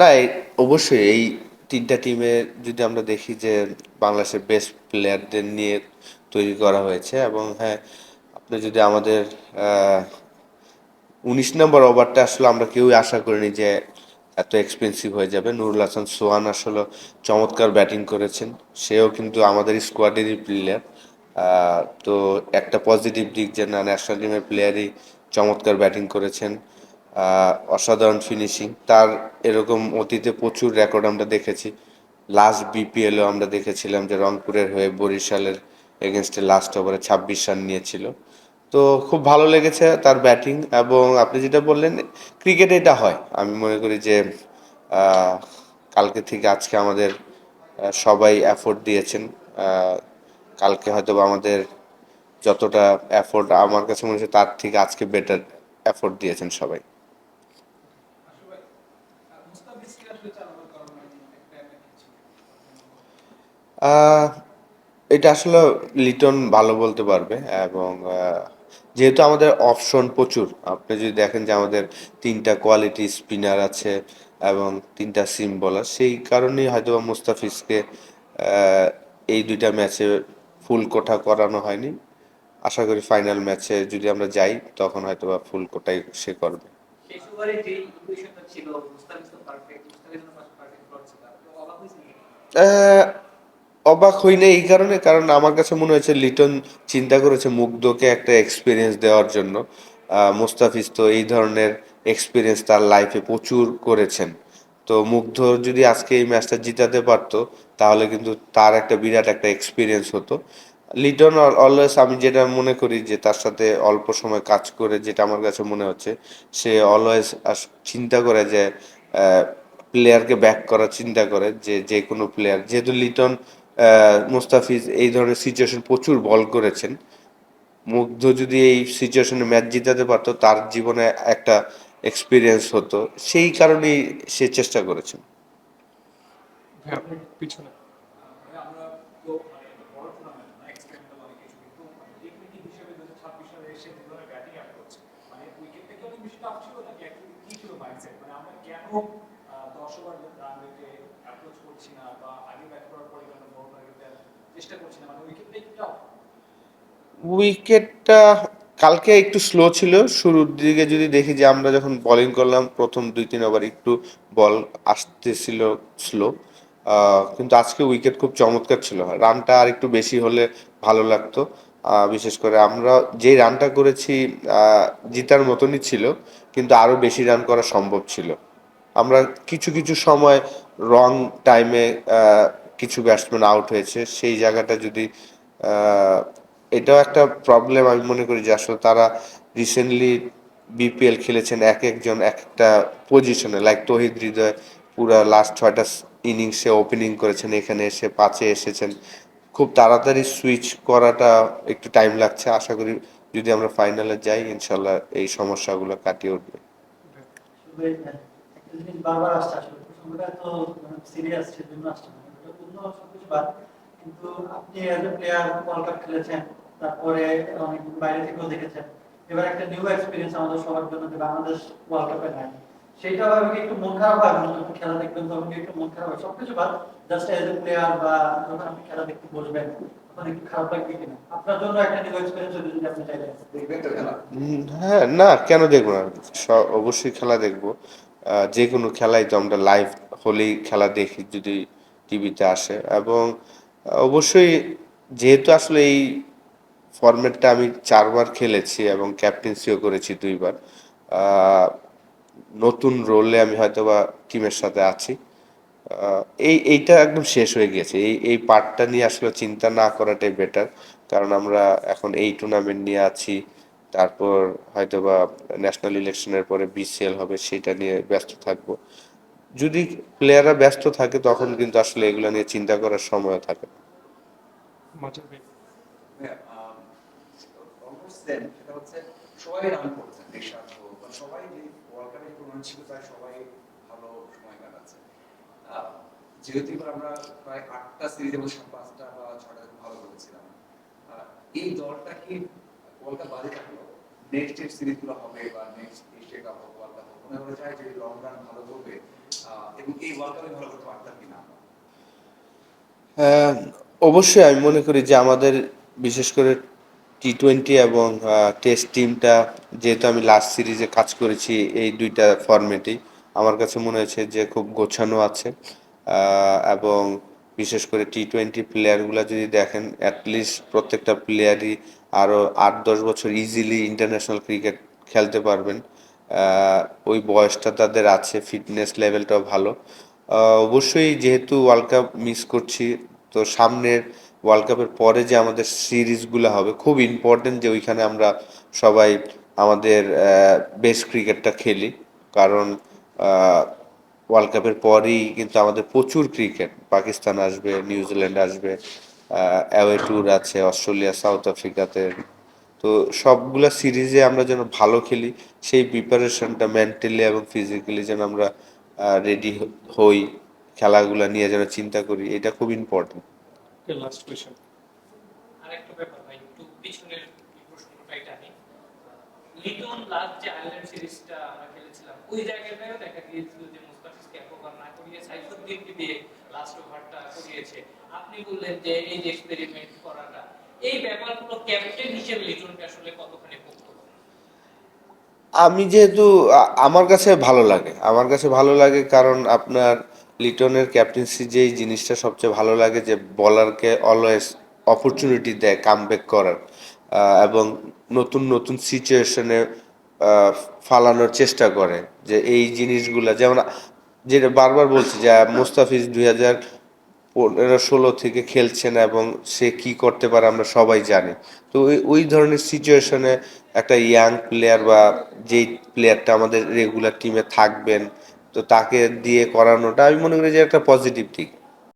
না অবশ্যই এই তিনটা টিমে যদি আমরা দেখি যে বাংলাদেশের বেস্ট প্লেয়ারদের নিয়ে তৈরি করা হয়েছে এবং হ্যাঁ আপনি যদি আমাদের উনিশ নম্বর ওভারটা আসলে আমরা কেউই আশা করিনি যে এত এক্সপেন্সিভ হয়ে যাবে। নুরুল হাসান সোহান আসলে চমৎকার ব্যাটিং করেছেন। সেও কিন্তু আমাদের স্কোয়াডেরই প্লেয়ার তো একটা পজিটিভ দিক যে না ন্যাশনাল টিমের প্লেয়ারই চমৎকার ব্যাটিং করেছেন। অসাধারণ ফিনিশিং তার এরকম অতীতে প্রচুর রেকর্ড আমরা দেখেছি। লাস্ট বিপিএলও আমরা দেখেছিলাম যে রংপুরের হয়ে বরিশালের এগেনস্টে লাস্ট ওভারে ছাব্বিশ রান নিয়েছিল। তো খুব ভালো লেগেছে তার ব্যাটিং এবং আপনি যেটা বললেন ক্রিকেটে এটা হয়। আমি মনে করি যে কালকে থেকে আজকে আমাদের সবাই এফোর্ট দিয়েছেন। কালকে হয়তো আমাদের যতটা এফোর্ট আমার কাছে মনে হচ্ছে তার থেকে আজকে বেটার এফোর্ট দিয়েছেন সবাই। এটা আসলে লিটন ভালো বলতে পারবে এবং যেহেতু আমাদের অপশন প্রচুর আপনি যদি দেখেন যে আমাদের তিনটা কোয়ালিটি স্পিনার আছে এবং তিনটা সিম বলার সেই কারণেই হয়তো মুস্তাফিজকে এই দুইটা ম্যাচে ফুল কোঠা করানো হয়নি। আশা করি ফাইনাল ম্যাচে যদি আমরা যাই তখন হয়তো বা ফুল কোটাই সে করবে। ছিল অবাক হই না এই কারণে? কারণ আমার কাছে মনে হয়েছে লিটন চিন্তা করেছে মুগ্ধকে একটা এক্সপিরিয়েন্স দেওয়ার জন্য। মুস্তাফিজ তো এই ধরনের এক্সপিরিয়েন্স তার লাইফে প্রচুর করেছেন। তো মুগ্ধ যদি আজকে এই ম্যাচটা জিতাতে পারতো, তাহলে কিন্তু তার একটা বিরাট একটা এক্সপিরিয়েন্স হতো। লিটন অলওয়েজ আমি যেটা মনে করি যে তার সাথে অল্প সময় কাজ করে, যেটা আমার কাছে মনে হচ্ছে, সে অলওয়েজ চিন্তা করে যে প্লেয়ারকে ব্যাক করার চিন্তা করে যে যে কোনো প্লেয়ার যেহেতু লিটন মুস্তাফিজ এই ধরনের সিচুয়েশন প্রচুর বল করেছেন। মুগ্ধ যদি এই সিচুয়েশনে ম্যাচ জিতাতে পারতো তার জীবনে একটা এক্সপিরিয়েন্স হতো। সেই কারণেই সে চেষ্টা করেছেন। হ্যাঁ পিছনে। মানে মানে মানে দশ ওভার রান রেটে অ্যাপ্রোচ করছি না বা আগে ব্যাট করার করছি মানে উইকেটটা কালকে একটু স্লো ছিল, শুরুর দিকে যদি দেখি যে আমরা যখন বোলিং করলাম, প্রথম দুই, তিন ওভার একটু বল আসতেছিল স্লো কিন্তু আজকে উইকেট খুব চমৎকার ছিল। রানটা আর একটু বেশি হলে ভালো লাগতো বিশেষ করে আমরা যে রানটা করেছি জিতার মতনই ছিল, কিন্তু আরও বেশি রান করা সম্ভব ছিল। আমরা কিছু কিছু সময় রং টাইমে কিছু ব্যাটসম্যান আউট হয়েছে, সেই জায়গাটা যদি এটাও একটা প্রবলেম আমি মনে করি যে আসলে তারা রিসেন্টলি বিপিএল খেলেছেন এক একজন এক একটা পজিশনে লাইক তহিদ হৃদয় পুরো লাস্ট ছয়টা ইনিংসে ওপেনিং করেছেন, এখানে এসে পাঁচে এসেছেন। খুব তাড়াতাড়ি সুইচ করাটা একটু টাইম লাগছে। আশা করি যদি আমরা ফাইনালে যাই ইনশাল্লাহ এই সমস্যাগুলো কাটিয়ে উঠবে। তো সিরিয়াস সেজন্য আসছে না এটা অন্য সবকিছু বাদ। কিন্তু আপনি as a player world cup খেলেছেন তারপরে অনেক বাইরে থেকেও দেখেছেন। এবার একটা নিউ এক্সপিরিয়েন্স আমাদের সবার জন্য যে বাংলাদেশ ওয়ার্ল্ড কাপে নাই সেইটা ভাবে কি একটু মন খারাপ হয়? আপনি যখন খেলা দেখবেন তখন কি একটু মন খারাপ হয়? সবকিছু বাদ। জাস্ট এজ এ প্লেয়ার বা যখন আপনি খেলা দেখতে বসবেন তখন একটু খারাপ লাগবে কিনা? আপনার জন্য একটা নিউ এক্সপিরিয়েন্স যদি আপনি চাইলেন। দেখবেন তো খেলা? উম, হ্যাঁ না কেন দেখব না? অবশ্যই খেলা দেখব। যে কোনো খেলাই তো আমরা লাইভ হলেই খেলা দেখি যদি টিভিতে আসে। এবং অবশ্যই যেহেতু আসলে এই ফরম্যাটটা আমি চারবার খেলেছি এবং ক্যাপ্টেন্সিও করেছি দুইবার নতুন রোলে আমি হয়তোবা টিমের সাথে আছি। এই, এইটা একদম শেষ হয়ে গেছে। এই এই পার্টটা নিয়ে আসলে চিন্তা না করাটাই বেটার কারণ আমরা এখন এই টুর্নামেন্ট নিয়ে আছি। তারপর হয়তোবা ন্যাশনাল ইলেকশনের পরে বিসিএল হবে সেটা নিয়ে ব্যস্ত থাকব। যদি প্লেয়াররা ব্যস্ত থাকে তখন কিন্তু আসলে এগুলো নিয়ে চিন্তা করার সময় থাকে। না। মাঝের ভাই অলমোস্ট সেম সেটা হচ্ছে সবাই রান করছেন সবাই যে ওয়ার্ল্ড কাপে টুর্নামেন্ট ছিল তাই সবাই ভালো সময় কাটাচ্ছে। যেহেতু আমরা প্রায় আটটা সিরিজের মধ্যে পাঁচটা বা ছটা ভালো করেছিলাম। এই দলটা কি ওয়ার্ল্ড থাকল। নেক্সট সিরিজগুলো হবে বা নেক্সট এশিয়া কাপ হোক ওয়ার্ল্ড কাপ মনে করা যায় যে লং রান ভালো করবে এবং এই ওয়ার্ল্ড কাপে ভালো করতে পারতাম কিনা? হ্যাঁ, অবশ্যই আমি মনে করি যে আমাদের বিশেষ করে টি টোয়েন্টি এবং টেস্ট টিমটা যেহেতু আমি লাস্ট সিরিজে কাজ করেছি এই দুইটা ফরম্যাটেই আমার কাছে মনে হয়েছে যে খুব গোছানো আছে। এবং বিশেষ করে টি টোয়েন্টি প্লেয়ারগুলো যদি দেখেন অ্যাটলিস্ট প্রত্যেকটা প্লেয়ারই আরও আট, দশ বছর ইজিলি ইন্টারন্যাশনাল ক্রিকেট খেলতে পারবেন। ওই বয়সটা তাদের আছে ফিটনেস লেভেলটাও ভালো। অবশ্যই যেহেতু ওয়ার্ল্ড কাপ মিস করছি, তো সামনের ওয়ার্ল্ড কাপের পরে যে আমাদের সিরিজগুলো হবে, খুব ইম্পর্টেন্ট যে ওইখানে আমরা সবাই আমাদের বেস্ট ক্রিকেটটা খেলি। কারণ ওয়ার্ল্ড কাপের পরই কিন্তু আমাদের প্রচুর ক্রিকেট পাকিস্তান আসবে নিউজিল্যান্ড আসবে অ্যাওয়ে ট্যুর আছে অস্ট্রেলিয়া সাউথ আফ্রিকাতে তো সবগুলা সিরিজে আমরা যেন ভালো খেলি, সেই প্রিপারেশনটা মেন্টালি এবং ফিজিক্যালি যেন আমরা রেডি হই, খেলাগুলো নিয়ে যেন চিন্তা করি, এটা খুব ইম্পর্টেন্ট লিটন লাস্ট যে আয়ারল্যান্ড সিরিজটা আমরা খেলেছিলাম, ওই জায়গাটায়ও দেখা গিয়েছিল যে যে যে আমি যেহেতু আমার কাছে ভালো লাগে। আমার কাছে ভালো লাগে কারণ আপনার লিটনের ক্যাপ্টেন্সি যেই জিনিসটা সবচেয়ে ভালো লাগে যে বলারকে অলওয়েজ অপরচুনিটি দেয় কামব্যাক করার। এবং নতুন নতুন সিচুয়েশনে ফালানোর চেষ্টা করে যে এই জিনিসগুলা, যেমন যেটা বারবার বলছি যে, মুস্তাফিজ দুই হাজার পনেরো ষোলো থেকে খেলছেন এবং সে কি করতে পারে আমরা সবাই জানি। তো ওই ওই ধরনের সিচুয়েশনে একটা ইয়াং প্লেয়ার বা যেই প্লেয়ারটা আমাদের রেগুলার টিমে থাকবেন, তো তাকে দিয়ে করানোটা আমি মনে করি যে একটা পজিটিভ দিক।